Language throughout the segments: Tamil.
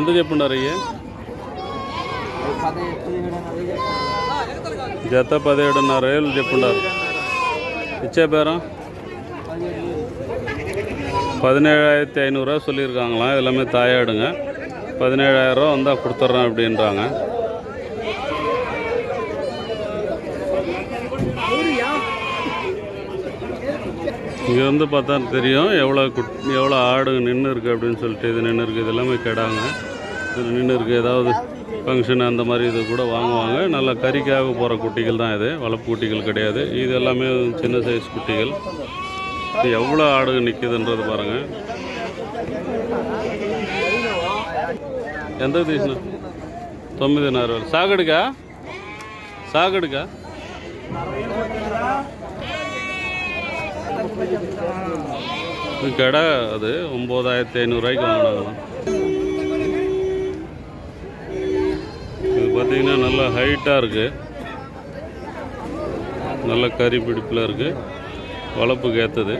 ఎంత చెప్పున్నారు అయ్యి జత పదిహేడున్నర వేలు చెప్పున్నారు இச்சே பேரம் பதினேழாயிரத்தி ஐநூறுரூவா சொல்லியிருக்காங்களாம் எல்லாமே தாயாடுங்க பதினேழாயிரரூவா வந்தால் கொடுத்துட்றேன் அப்படின்றாங்க இங்கே வந்து பார்த்தா தெரியும் எவ்வளோ குட் எவ்வளோ ஆடு நின்று இருக்குது அப்படின்னு சொல்லிட்டு இது நின்று இருக்குது இது எல்லாமே கெடாங்க இது நின்று இருக்குது ஏதாவது ஃபங்க்ஷன் அந்த மாதிரி இது கூட வாங்குவாங்க நல்ல கறிக்காக போகிற குட்டிகள் தான் இது வளர்ப்பு குட்டிகள் கிடையாது இது எல்லாமே சின்ன சைஸ் குட்டிகள் இது எவ்வளோ ஆடு நிற்குதுன்றது பாருங்கள் ఎంత తీసిన తొమ్మిదిన్నర వేలు సాగడికా సాగడికా இது கடை அது ஒம்பதாயிரத்தி ஐநூறுரூவாய்க்கு வாங்கினாங்களாம் பார்த்திங்கன்னா நல்லா ஹைட்டாக இருக்குது நல்ல கறி பிடிப்பில் இருக்குது வளர்ப்புக்கு ஏற்றது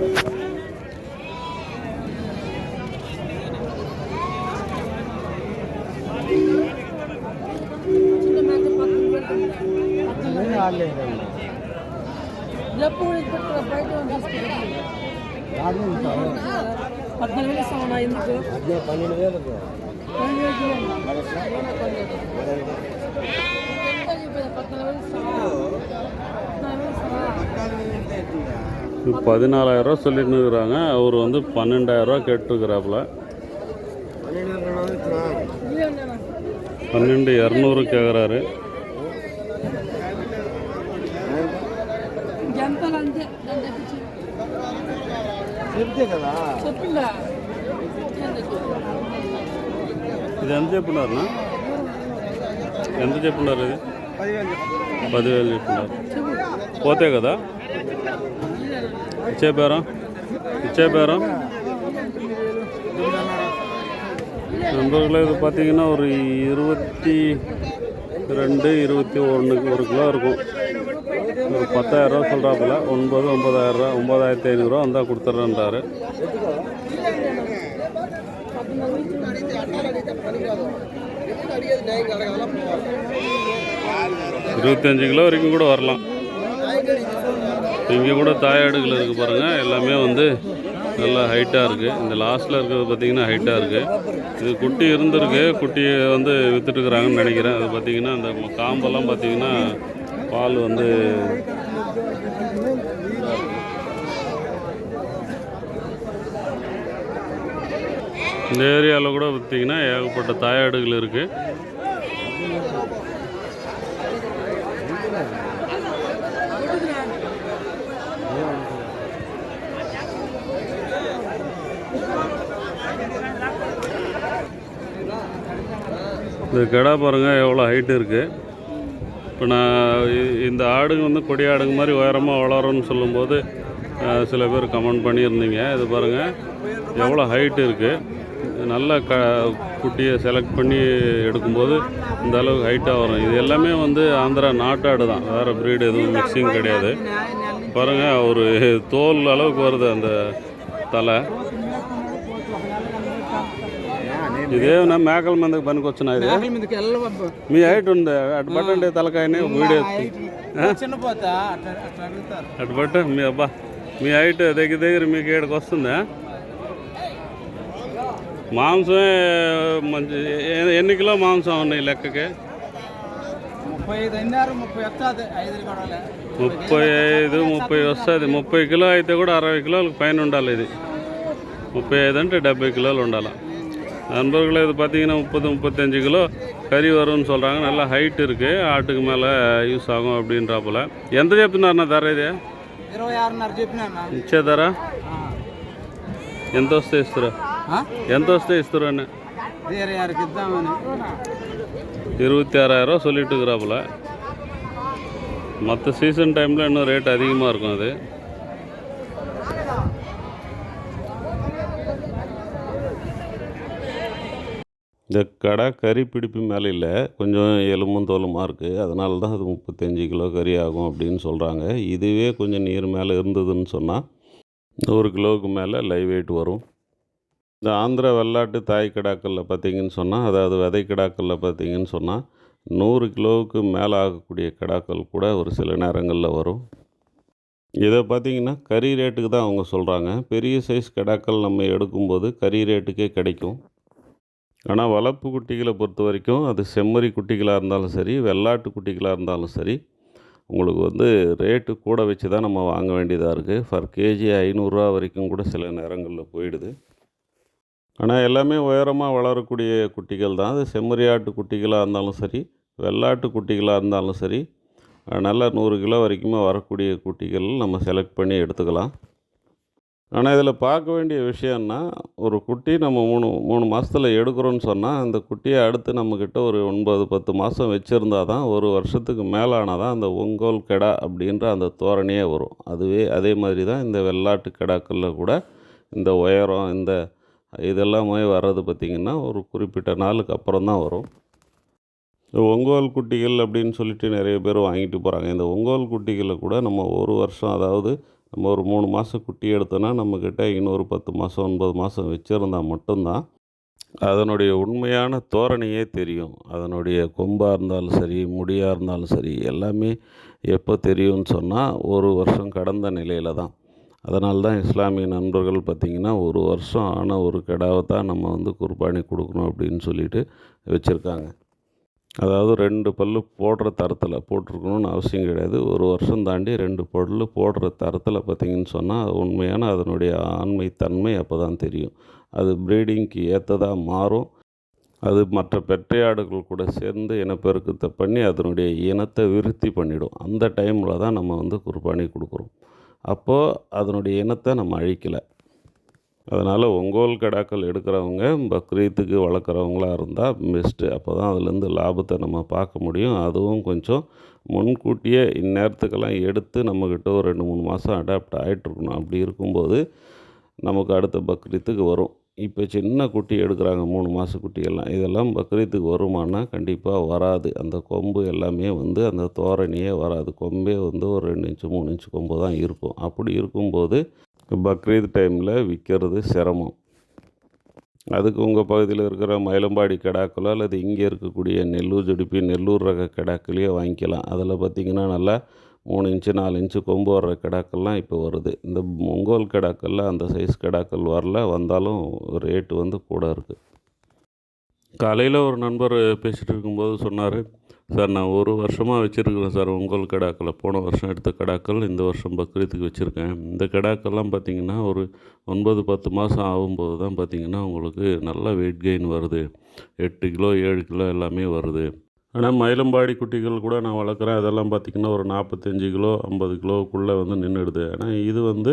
Thank you. వేలు ఇస్తావా இது பதினாலாயிரரூவா சொல்லிட்டு இருக்கிறாங்க அவர் வந்து பன்னெண்டாயிரரூவா கேட்டுருக்கிறாப்புல పన్నెండు వేల రెండు వందలు ఇస్తున్నా ఇదేనా பன்னெண்டு இரநூறு கேட்குறாரு ఎంత అంతే దాన్ని తెప్పించి చెప్తే కదా చెప్పిందా ఇది ఎంత చెప్పున్నారన్నా ఎంత చెప్పున్నారు ఇది పదివేలు చెప్పున్నారు పోతే కదా ఇచ్చే బేరం ఇచ్చే బేరం நண்பர்களே இது பார்த்தீங்கன்னா ஒரு இருபத்தி ரெண்டு இருபத்தி ஒன்றுக்கு ஒரு கிலோ இருக்கும். ஒரு பத்தாயிரரூவா சொல்கிறாப்புல ஒன்பது ஒம்பதாயிரரூவா ஒம்பதாயிரத்தி ஐநூறுரூவா வந்தால் கொடுத்துட்றேன்றாரு இருபத்தஞ்சு கிலோ வரைக்கும் கூட வரலாம். இங்கே கூட தாயாடுகள் இருக்குது பாருங்கள் எல்லாமே வந்து நல்லா ஹைட்டாக இருக்குது இந்த லாஸ்ட்டில் இருக்கிறது பார்த்தீங்கன்னா ஹைட்டாக இருக்குது இது குட்டி இருந்திருக்கு. குட்டியை வந்து விற்றுட்டுருக்குறாங்கன்னு நினைக்கிறேன். அது பார்த்திங்கன்னா அந்த காம்பெல்லாம் பார்த்தீங்கன்னா பால் வந்து இந்த ஏரியாவில் கூட பார்த்திங்கன்னா ஏகப்பட்ட தாயாடுகள் இருக்குது இந்த கிடா பாருங்கள் எவ்வளோ ஹைட் இருக்குது இப்போ நான் இந்த ஆடுங்க வந்து கொடி ஆடுங்க மாதிரி உயரமாக வளரும்னு சொல்லும்போது சில பேர் கமெண்ட் பண்ணியிருந்தீங்க. இது பாருங்கள் எவ்வளோ ஹைட் இருக்குது நல்ல க குட்டியை செலக்ட் பண்ணி எடுக்கும்போது இந்த அளவுக்கு ஹைட்டாக வரும். இது எல்லாமே வந்து ஆந்திரா நாட்டாடு தான். வேறு ப்ரீடு எதுவும் மிக்சிங் கிடையாது. பாருங்கள் ஒரு தோல் அளவுக்கு வருது அந்த தலை. ఇదేమన్నా మేకల మందికి పనికొచ్చిన మీ హైట్ ఉంది? అటు పట్టండి తలకాయని వీడియో అటు పట్ట మీ అబ్బా. మీ హైట్ దగ్గర దగ్గర మీకు ఏడకి వస్తుందా? మాంసమే మంచి ఎన్ని కిలో మాంసం ఉన్నాయి లెక్కకి? ముప్పై ఐదు ముప్పై వస్తుంది. ముప్పై కిలో అయితే కూడా అరవై కిలోలకు పైన ఉండాలి ఇది. ముప్పై ఐదు అంటే డెబ్బై కిలోలు ఉండాలి. நண்பர்களே இது பார்த்தீங்கன்னா முப்பது முப்பத்தஞ்சு கிலோ கறி வரும்னு சொல்கிறாங்க நல்லா ஹைட் இருக்குது ஆட்டுக்கு மேலே யூஸ் ஆகும் அப்படின்றாப்புல ఎంత చెప్తున్నారన్న ధర ఇది ఇరవై ఆరున్నర చెప్పినా ఇచ్చే ధర ఎంత వస్తే ఇస్తారు ఎంత వస్తే ఇస్తారు అన్న వేరే ఆరుకి ఇద్దామని இருபத்தி ஆறாயிரம் சொல்லிட்டு இருக்கிறாப்புல மற்ற சீசன் டைமில் இன்னும் ரேட் அதிகமாக இருக்கும் அது இந்த கடை கறி பிடிப்பு மேலே இல்லை. கொஞ்சம் எலும்பும் தோலுமாக இருக்குது அதனால தான் அது முப்பத்தஞ்சு கிலோ கறி ஆகும் அப்படின்னு சொல்கிறாங்க இதுவே கொஞ்சம் நீர் மேலே இருந்ததுன்னு சொன்னால் நூறு கிலோவுக்கு மேலே லைவ் வெயிட் வரும். இந்த ஆந்திர வெள்ளாட்டு தாய் கிடாக்களில் பார்த்தீங்கன்னு சொன்னால் அதாவது விதை கிடாக்களில் பார்த்தீங்கன்னு சொன்னால் நூறு கிலோவுக்கு மேலே ஆகக்கூடிய கிடாக்கள் கூட ஒரு சில நேரங்களில் வரும். இதை பார்த்தீங்கன்னா கறி ரேட்டுக்கு தான் அவங்க சொல்கிறாங்க பெரிய சைஸ் கிடாக்கள் நம்ம எடுக்கும்போது கறி ரேட்டுக்கே கிடைக்கும். ஆனால் வளர்ப்பு குட்டிகளை பொறுத்த வரைக்கும் அது செம்மறி குட்டிகளாக இருந்தாலும் சரி வெள்ளாட்டு குட்டிகளாக இருந்தாலும் சரி உங்களுக்கு வந்து ரேட்டு கூட வச்சு தான் நம்ம வாங்க வேண்டியதாக இருக்குது ஃபர் கேஜி ஐநூறுரூவா வரைக்கும் கூட சில நேரங்களில் போயிடுது. ஆனால் எல்லாமே உயரமாக வளரக்கூடிய குட்டிகள் தான். அது செம்மறியாட்டு குட்டிகளாக இருந்தாலும் சரி வெள்ளாட்டு குட்டிகளாக இருந்தாலும் சரி நல்லா நல்ல நூறு கிலோ வரைக்குமே வரக்கூடிய குட்டிகள் நம்ம செலக்ட் பண்ணி எடுத்துக்கலாம். ஆனால் இதில் பார்க்க வேண்டிய விஷயம்னா ஒரு குட்டி நம்ம மூணு மூணு மாதத்தில் எடுக்கிறோன்னு சொன்னால் அந்த குட்டியை அடுத்து நம்மக்கிட்ட ஒரு ஒன்பது பத்து மாதம் வச்சுருந்தா தான் ஒரு வருஷத்துக்கு மேலானால் தான் அந்த ஒங்கோல் கெடா அப்படின்ற அந்த தோரணையே வரும். அதுவே அதே மாதிரி தான் இந்த வெள்ளாட்டு கெடாக்களில் கூட இந்த உயரம் இந்த இதெல்லாமே வர்றது பார்த்திங்கன்னா ஒரு குறிப்பிட்ட நாளுக்கு அப்புறம் தான் வரும். ஒங்கோல் குட்டிகள் அப்படின்னு சொல்லிட்டு நிறைய பேர் வாங்கிட்டு போகிறாங்க இந்த ஒங்கோல் குட்டிகளை கூட நம்ம ஒரு வருஷம் அதாவது நம்ம ஒரு மூணு மாதம் குட்டி எடுத்தோன்னா நம்மக்கிட்ட இன்னொரு பத்து மாதம் ஒன்பது மாதம் வச்சுருந்தா மட்டும்தான் அதனுடைய உண்மையான தோரணையே தெரியும். அதனுடைய கொம்பாக இருந்தாலும் சரி முடியாக இருந்தாலும் சரி எல்லாமே எப்போ தெரியும்னு சொன்னால் ஒரு வருஷம் கடந்த நிலையில் தான். அதனால தான் இஸ்லாமிய நண்பர்கள் பார்த்திங்கன்னா ஒரு வருஷம் ஆன ஒரு கிடாவை தான் நம்ம வந்து குர்பானி கொடுக்கணும் அப்படின்னு சொல்லிட்டு வச்சுருக்காங்க. அதாவது ரெண்டு பல்லு போடுற தரத்தில் போட்டிருக்கணும்னு அவசியம் கிடையாது. ஒரு வருஷம் தாண்டி ரெண்டு பல்லு போடுற தரத்தில் பார்த்தீங்கன்னு சொன்னால் அது உண்மையான அதனுடைய ஆண்மை தன்மை அப்போ தான் தெரியும். அது ப்ரீடிங்க்கு ஏற்றதாக மாறும். அது மற்ற பெற்றையாடுகள் கூட சேர்ந்து இனப்பெருக்கத்தை பண்ணி அதனுடைய இனத்தை விருத்தி பண்ணிவிடும் அந்த டைமில் தான் நம்ம வந்து குர்பானி கொடுக்குறோம். அப்போது அதனுடைய இனத்தை நம்ம அழிக்கலை. அதனால் ஒங்கோல் கடாக்கள் எடுக்கிறவங்க பக்ரீத்துக்கு வளர்க்குறவங்களா இருந்தால் பெஸ்ட்டு அப்போ தான் அதுலேருந்து லாபத்தை நம்ம பார்க்க முடியும். அதுவும் கொஞ்சம் முன்கூட்டியே இந்நேரத்துக்கெல்லாம் எடுத்து நம்மக்கிட்ட ஒரு ரெண்டு மூணு மாதம் அடாப்ட் ஆகிட்ருக்கணும் அப்படி இருக்கும்போது நமக்கு அடுத்த பக்ரீத்துக்கு வரும். இப்போ சின்ன குட்டி எடுக்கிறாங்க மூணு மாத குட்டியெல்லாம் இதெல்லாம் பக்ரீத்துக்கு வருமானா கண்டிப்பாக வராது. அந்த கொம்பு எல்லாமே வந்து அந்த தோரணையே வராது. கொம்பே வந்து ஒரு ரெண்டு இன்ச்சு மூணு இன்ச்சு கொம்பு தான் இருக்கும். அப்படி இருக்கும்போது பக்ரீத் டைமில் விற்கிறது சிரமம். அதுக்கு உங்கள் பகுதியில் இருக்கிற மயிலம்பாடி கிடாக்களோ அல்லது இங்கே இருக்கக்கூடிய நெல்லூர் ஜுடிப்பி நெல்லூர் ரக கிடாக்களையோ வாங்கிக்கலாம். அதில் பார்த்திங்கன்னா நல்லா மூணு இன்ச்சு நாலு இன்ச்சு கொம்பு வர்ற கிடாக்கள்லாம் இப்போ வருது. இந்த மொங்கோல் கிடாக்கள்ல அந்த சைஸ் கிடாக்கள் வரல வந்தாலும் ரேட்டு வந்து கூட இருக்குது காலையில் ஒரு நண்பர் பேசிகிட்டு இருக்கும்போது சொன்னார் சார் நான் ஒரு வருஷமாக வச்சுருக்கிறேன் சார் உங்கள் கடாக்களை. போன வருஷம் எடுத்த கிடாக்கள் இந்த வருஷம் பக்ரீத்துக்கு வச்சுருக்கேன். இந்த கிடாக்கள்லாம் பார்த்திங்கன்னா ஒரு ஒன்பது பத்து மாதம் ஆகும்போது தான் பார்த்திங்கன்னா உங்களுக்கு நல்ல வெயிட் கெயின் வருது. எட்டு கிலோ ஏழு கிலோ எல்லாமே வருது. ஆனால் மயிலம்பாடி குட்டிகள் கூட நான் வளர்க்குறேன். அதெல்லாம் பார்த்திங்கன்னா ஒரு நாற்பத்தஞ்சு கிலோ ஐம்பது கிலோவுக்குள்ளே வந்து நின்றுடுது ஆனால் இது வந்து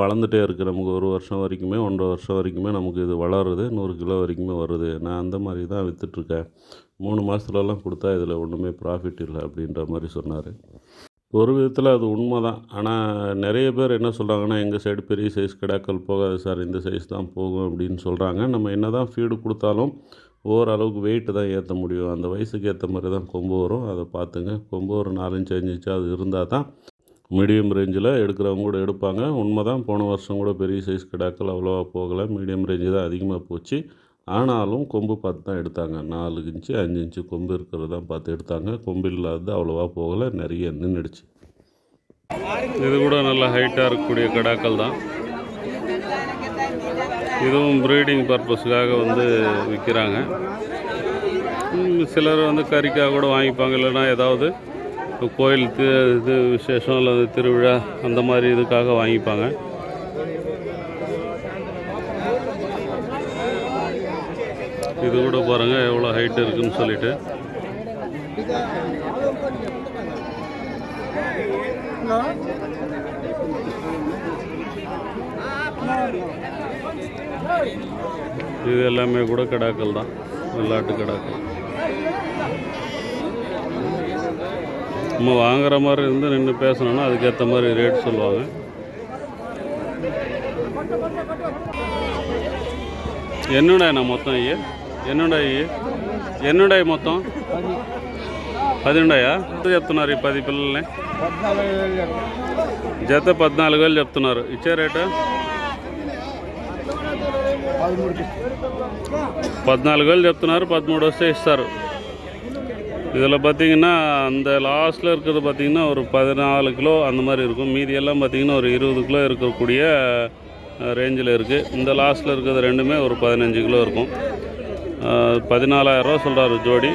வளர்ந்துட்டே இருக்குது நமக்கு ஒரு வருஷம் வரைக்குமே ஒன்றரை வருஷம் வரைக்குமே நமக்கு இது வளருது. நூறு கிலோ வரைக்குமே வருது. நான் அந்த மாதிரி தான் விற்றுட்ருக்கேன் மூணு மாதத்துலலாம் கொடுத்தா இதில் ஒன்றுமே ப்ராஃபிட் இல்லை அப்படின்ற மாதிரி சொன்னார். ஒரு விதத்தில் அது உண்மை தான் ஆனால் நிறைய பேர் என்ன சொல்கிறாங்கன்னா எங்கள் சைடு பெரிய சைஸ் கிடாக்கள் போகாது சார். இந்த சைஸ் தான் போகும் அப்படின்னு சொல்கிறாங்க நம்ம என்ன தான் ஃபீடு கொடுத்தாலும் ஓரளவுக்கு வெயிட்டு தான் ஏற்ற முடியும். அந்த வயசுக்கு ஏற்ற மாதிரி தான் கொம்பு வரும். அதை பார்த்துங்க. கொம்பு ஒரு நாலஞ்சு அஞ்சு இன்ச்சு அது இருந்தால் தான் மீடியம் ரேஞ்சில் எடுக்கிறவங்க கூட எடுப்பாங்க. உண்மை தான் போன வருஷம் கூட பெரிய சைஸ் கிடாக்கள் அவ்வளோவா போகலை. மீடியம் ரேஞ்சு தான் அதிகமாக போச்சு. ஆனாலும் கொம்பு பார்த்து தான் எடுத்தாங்க. நாலு இன்ச்சு அஞ்சு இன்ச்சு கொம்பு இருக்கிறது தான் பார்த்து எடுத்தாங்க. கொம்பு இல்லாதது அவ்வளோவா போகலை. நிறைய நின்றுடுச்சு இது கூட நல்ல ஹைட்டாக இருக்கக்கூடிய கடாக்கள் தான். இதுவும் ப்ரீடிங் பர்பஸ்க்காக வந்து விற்கிறாங்க. சிலர் வந்து கறிக்காக கூட வாங்கிப்பாங்க இல்லைன்னா ஏதாவது கோயில் இது விசேஷம் அல்லது திருவிழா அந்த மாதிரி இதுக்காக வாங்கிப்பாங்க. இது கூட பாருங்கள் எவ்வளோ ஹைட் இருக்குன்னு சொல்லிட்டு. இது எல்லாமே கூட கிடாக்கள் தான் வெள்ளாட்டு கிடாக்கள் நம்ம வாங்குற மாதிரி இருந்து நின்று பேசணும்னா அதுக்கேற்ற மாதிரி ரேட் சொல்லுவாங்க என்னடா நான் மொத்தம் ஐயா என்னடா ஐயா என்னடா మొత్తం పదిండయా చెప్తున్నారు ఈ పది పిల్లల్ని పద్నాలుగు వేలు చెప్పు. జత పద్నాలుగు వేలు చెప్తున్నారు ఇచ్చే రేటు పదమూడుకి பதினாலு వేలు చెప్తున్నారు பதிமூணு వస్తే ఇస్తారు இதில் பார்த்தீங்கன்னா அந்த லாஸ்ட்டில் இருக்கிறது பார்த்தீங்கன்னா ஒரு பதினாலு கிலோ அந்த மாதிரி இருக்கும். மீதியெல்லாம் பார்த்தீங்கன்னா ஒரு இருபது கிலோ இருக்கக்கூடிய ரேஞ்சில் இருக்குது இந்த லாஸ்ட்டில் இருக்கிறது ரெண்டுமே ஒரு பதினஞ்சு கிலோ இருக்கும். பதினாலாயிரரூவா சொல்கிறார் ஜோடி.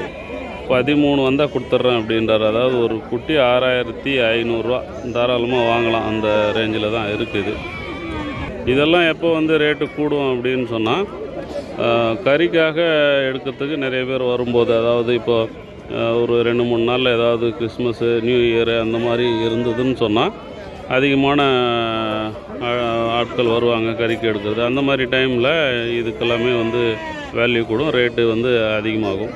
பதிமூணு வந்தால் கொடுத்துட்றேன் அப்படின்றார். அதாவது ஒரு குட்டி ஆறாயிரத்தி ஐநூறுரூவா தாராளமாக வாங்கலாம். அந்த ரேஞ்சில் தான் இருக்குது இதெல்லாம் எப்போ வந்து ரேட்டு கூடும் அப்படின்னு சொன்னால் கறிக்காக எடுக்கிறதுக்கு நிறைய பேர் வரும்போது அதாவது இப்போ ஒரு ரெண்டு மூணு நாளில் ஏதாவது கிறிஸ்மஸ்ஸு நியூ இயரு அந்த மாதிரி இருந்ததுன்னு சொன்னால் அதிகமான ஆட்கள் வருவாங்க கறிக்கு எடுக்கிறது. அந்த மாதிரி டைமில் இதுக்கெல்லாமே வந்து வேல்யூ கூடும் ரேட்டு வந்து அதிகமாகும்.